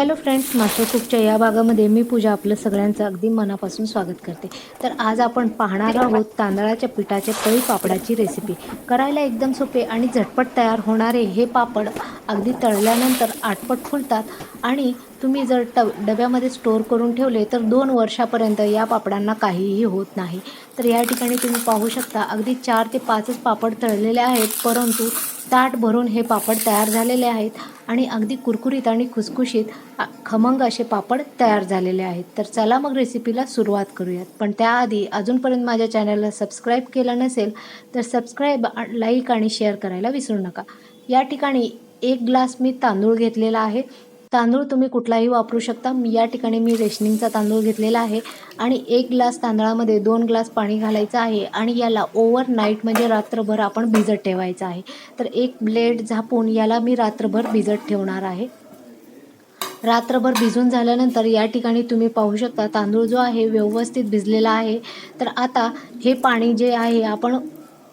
Hello friends master कुकच्या या भागामध्ये मी पूजा आपलं सगळ्यांचं अगदी मनापासून स्वागत करते. तर आज आपण पाहणार आहोत तांदळाच्या पिठाचे पळी पापडाची रेसिपी करायला एकदम सोपे आणि झटपट तयार होणारे हे पापड अगदी तळल्यानंतर आटपट फुलतात आणि तुम्ही जर ट डब्यामध्ये स्टोअर करून ठेवले तर दोन वर्षापर्यंत या पापडांना काहीही होत नाही. तर या ठिकाणी तुम्ही पाहू शकता अगदी चार ते पाचच पापड तळलेले आहेत परंतु ताट भरून हे पापड तयार झालेले आहेत आणि अगदी कुरकुरीत आणि खुसखुशीत खमंग असे पापड तयार झालेले आहेत. तर चला मग रेसिपीला सुरुवात करूयात. पण त्याआधी अजूनपर्यंत माझ्या चॅनलला सबस्क्राईब केलं नसेल तर सबस्क्राईब लाईक आणि शेअर करायला विसरू नका. या ठिकाणी एक ग्लास मी तांदूळ घेतलेला आहे. तांदूळ तुम्ही कुठलाही वापरू शकता. मी या ठिकाणी मी रेशनिंगचा तांदूळ घेतलेला आहे आणि एक ग्लास तांदळामध्ये दोन ग्लास पाणी घालायचं आहे आणि याला ओव्हर नाईट म्हणजे रात्रभर आपण भिजत ठेवायचं आहे. तर एक ब्लेड झापून याला मी रात्रभर भिजत ठेवणार आहे. रात्रभर भिजून झाल्यानंतर या ठिकाणी तुम्ही पाहू शकता तांदूळ जो आहे व्यवस्थित भिजलेला आहे. तर आता हे पाणी जे आहे आपण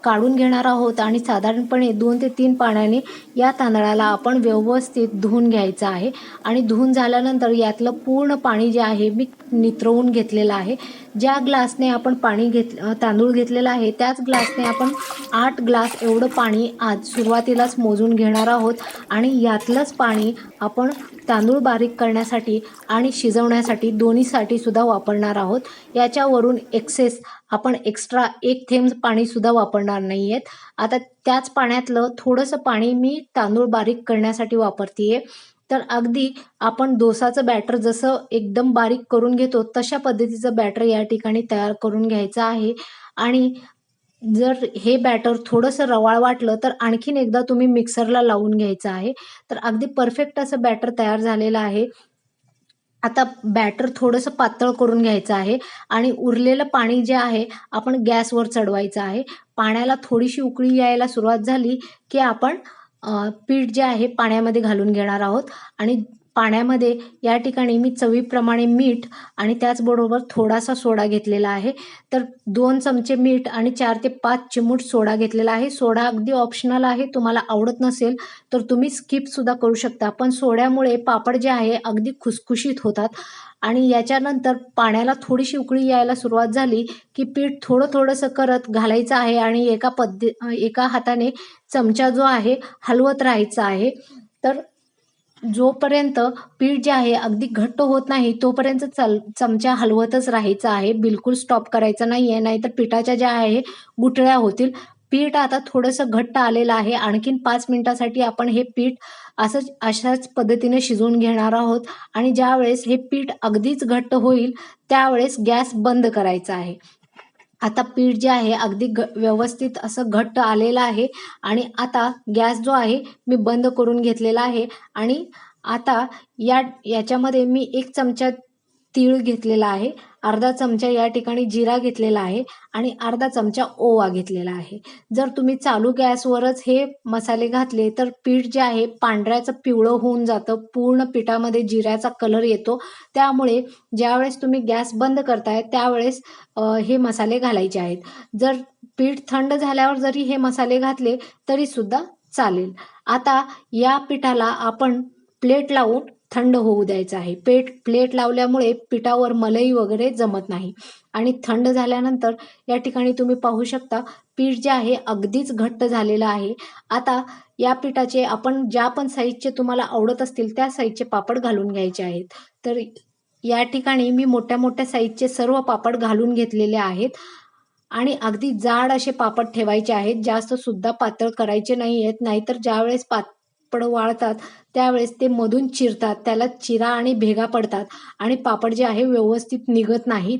काढून घेणार आहोत आणि साधारणपणे दोन ते तीन पाण्याने या तांदळाला आपण व्यवस्थित धुवून घ्यायचं आहे. आणि धुवून झाल्यानंतर यातलं पूर्ण पाणी जे आहे मी नित्रवून घेतलेलं आहे. ज्या ग्लासने आपण पाणी घेत तांदूळ घेतलेला आहे त्याच ग्लासने आपण आठ ग्लास एवढं पाणी आज सुरुवातीलाच मोजून घेणार आहोत. आणि यातलंच पाणी आपण तांदूळ बारीक करण्यासाठी आणि शिजवण्यासाठी दोन्हीसाठी सुद्धा वापरणार आहोत. याच्यावरून एक्सेस आपण एक्स्ट्रा एक थेंब पाणीसुद्धा वापरणार नाही आहेत आता त्याच पाण्यातलं थोडंसं पाणी मी तांदूळ बारीक करण्यासाठी वापरते तर अगदी आपण डोसाचं बॅटर जसं एकदम बारीक करून घेतो तशा पद्धतीचं बॅटर या ठिकाणी तयार करून घ्यायचं आहे. आणि जर हे बॅटर थोडंसं रवाळ वाटलं तर आणखीन एकदा तुम्ही मिक्सरला लावून घ्यायचं आहे. तर अगदी परफेक्ट असं बॅटर तयार झालेलं आहे. आता बॅटर थोडंसं पातळ करून घ्यायचं आहे आणि उरलेलं पाणी जे आहे आपण गॅसवर चढवायचं आहे. पाण्याला थोडीशी उकळी यायला सुरुवात झाली की आपण पीठ जे आहे पाण्यामध्ये घालून घेणार आहोत आणि पाण्यामध्ये या ठिकाणी मी चवीप्रमाणे मीठ आणि त्याचबरोबर थोडासा सोडा घेतलेला आहे. तर दोन चमचे मीठ आणि चार ते पाच चिमूट सोडा घेतलेला आहे. सोडा अगदी ऑप्शनल आहे. तुम्हाला आवडत नसेल तर तुम्ही स्किपसुद्धा करू शकता. पण सोड्यामुळे पापड जे आहे अगदी खुसखुशीत होतात. आणि याच्यानंतर पाण्याला थोडीशी उकळी यायला सुरुवात झाली की पीठ थोडं थोडंसं करत घालायचं आहे आणि एका पद्धती एका हाताने चमचा जो आहे हलवत राहायचा आहे. तर जोपर्यंत पीठ जे आहे अगदी घट्ट होत नाही तोपर्यंत चल चमचा हलवतच राहायचा आहे. बिलकुल स्टॉप करायचं नाही आहे नाहीतर पिठाच्या ज्या आहे गुठळ्या होतील. पीठ आता थोडंसं घट्ट आलेलं आहे. आणखीन पाच मिनिटासाठी आपण हे पीठ असंच अशाच पद्धतीने शिजवून घेणार आहोत. आणि ज्यावेळेस हे पीठ अगदीच घट्ट होईल त्यावेळेस गॅस बंद करायचा आहे. आता पीठ जे आहे अगदी घ व्यवस्थित असं घट्ट आलेलं आहे आणि आता गॅस जो आहे मी बंद करून घेतलेला आहे आणि आता या याच्यामध्ये मी एक चमचा तीळ घेतलेला आहे अर्धा चमचा या ठिकाणी जिरा घेतलेला आहे आणि अर्धा चमचा ओवा घेतलेला आहे. जर तुम्ही चालू गॅसवरच हे मसाले घातले तर पीठ जे आहे पांढऱ्याचं पिवळं होऊन जातं. पूर्ण पिठामध्ये जिऱ्याचा कलर येतो. त्यामुळे ज्यावेळेस तुम्ही गॅस बंद करताय त्यावेळेस हे मसाले घालायचे आहेत. जर पीठ थंड झाल्यावर जरी हे मसाले घातले तरी सुद्धा चालेल. आता या पिठाला आपण प्लेट लावून थंड होऊ द्यायचं आहे. पेट प्लेट लावल्यामुळे पिठावर मलई वगैरे जमत नाही. आणि थंड झाल्यानंतर या ठिकाणी तुम्ही पाहू शकता पीठ जे आहे अगदीच घट्ट झालेलं आहे. आता या पिठाचे आपण ज्या पण साईजचे तुम्हाला आवडत असतील त्या साईजचे पापड घालून घ्यायचे आहेत. तर या ठिकाणी मी मोठ्या मोठ्या साईजचे सर्व पापड घालून घेतलेले आहेत. आणि अगदी जाड असे पापड ठेवायचे आहेत. जास्त सुद्धा पातळ करायचे नाही आहेत नाहीतर ज्यावेळेस पात पापड वाळतात त्यावेळेस ते मधून चिरतात त्याला चिरा आणि भेगा पडतात आणि पापड जे आहे व्यवस्थित निघत नाहीत.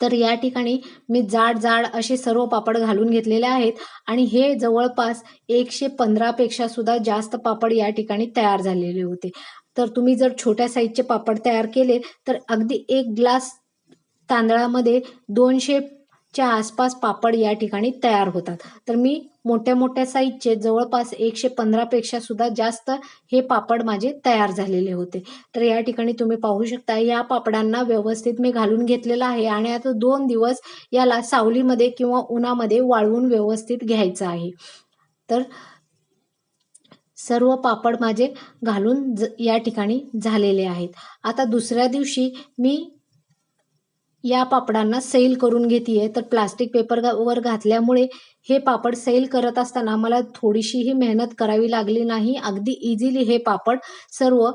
तर या ठिकाणी मी जाड जाड असे सर्व पापड घालून घेतलेले आहेत आणि हे जवळपास एकशे पंधरापेक्षा सुद्धा जास्त पापड या ठिकाणी तयार झालेले होते. तर तुम्ही जर छोट्या साईजचे पापड तयार केले तर अगदी एक ग्लास तांदळामध्ये दोनशे च्या आसपास पापड या ठिकाणी तयार होतात. तर मी मोठ्या मोठ्या साईजचे जवळपास एकशे पंधरापेक्षा सुद्धा जास्त हे पापड माझे तयार झालेले होते. तर या ठिकाणी तुम्ही पाहू शकता या पापडांना व्यवस्थित मी घालून घेतलेलं आहे आणि आता दोन दिवस याला सावलीमध्ये किंवा उन्हामध्ये वाळवून व्यवस्थित घ्यायचं आहे. तर सर्व पापड माझे घालून ज या ठिकाणी झालेले आहेत. आता दुसऱ्या दिवशी मी या पापडांना सैल करून घेते तर प्लास्टिक पेपर वर घातल्यामुळे हे पापड सैल करत असताना मला थोडीशीही मेहनत करावी लागली नाही. अगदी इझिली हे पापड सर्व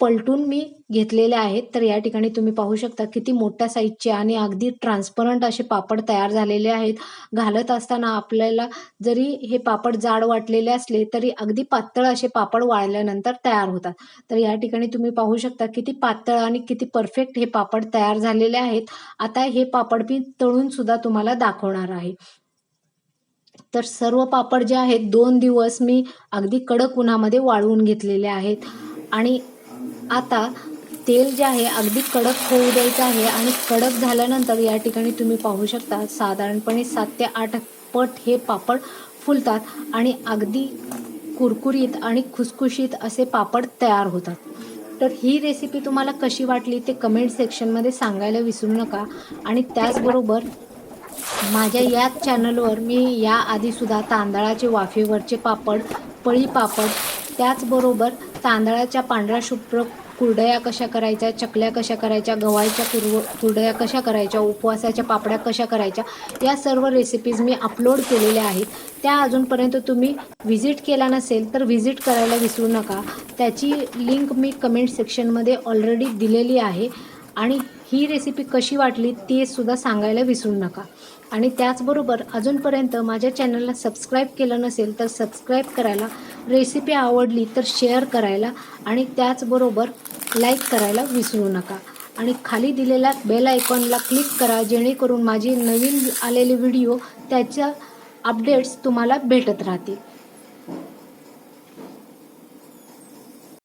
पलटून मी घेतलेले आहेत. तर या ठिकाणी तुम्ही पाहू शकता किती मोठ्या साईजचे आणि अगदी ट्रान्सपरंट असे पापड तयार झालेले आहेत. घालत असताना आपल्याला जरी हे पापड जाड वाटलेले असले तरी अगदी पातळ असे पापड वाळल्यानंतर तयार होतात. तर या ठिकाणी तुम्ही पाहू शकता किती पातळ आणि किती परफेक्ट हे पापड तयार झालेले आहेत. आता हे पापड मी तळून सुद्धा तुम्हाला दाखवणार आहे. तर सर्व पापड जे आहेत दोन दिवस मी अगदी कडक उन्हामध्ये वाळवून घेतलेले आहेत. आणि आता तेल जे आहे अगदी कडक होऊ द्यायचं आहे आणि कडक झाल्यानंतर या ठिकाणी तुम्ही पाहू शकता साधारणपणे सात ते आठ पट हे पापड फुलतात आणि अगदी कुरकुरीत आणि खुसखुशीत असे पापड तयार होतात. तर ही रेसिपी तुम्हाला कशी वाटली ते कमेंट सेक्शनमध्ये सांगायला विसरू नका. आणि त्याचबरोबर माझ्या याच चॅनलवर मी याआधीसुद्धा तांदळाचे वाफेवरचे पापड पळी पापड त्याचबरोबर तांदळाच्या पांढऱ्या शुभ्र कुरडया कशा करायच्या चकल्या कशा करायच्या गव्हाच्या कुरव कुरडया कशा करायच्या उपवासाच्या पापड्या कशा करायच्या या सर्व रेसिपीज मी अपलोड केलेल्या आहेत. त्या अजूनपर्यंत तुम्ही व्हिजिट केला नसेल तर व्हिजिट करायला विसरू नका. त्याची लिंक मी कमेंट सेक्शनमध्ये ऑलरेडी दिलेली आहे आणि ही रेसिपी कशी वाटली ते सुद्धा सांगायला विसरू नका. आणि त्याचबरोबर अजूनपर्यंत माझ्या चॅनलला सबस्क्राईब केलं नसेल तर सबस्क्राईब करायला रेसिपी आवडली तर शेअर करायला आणि त्याचबरोबर लाईक करायला विसरू नका. आणि खाली दिलेल्या बेल आयकॉनला क्लिक करा जेणेकरून माझी नवीन आलेले व्हिडिओ त्याच्या अपडेट्स तुम्हाला भेटत राहतील.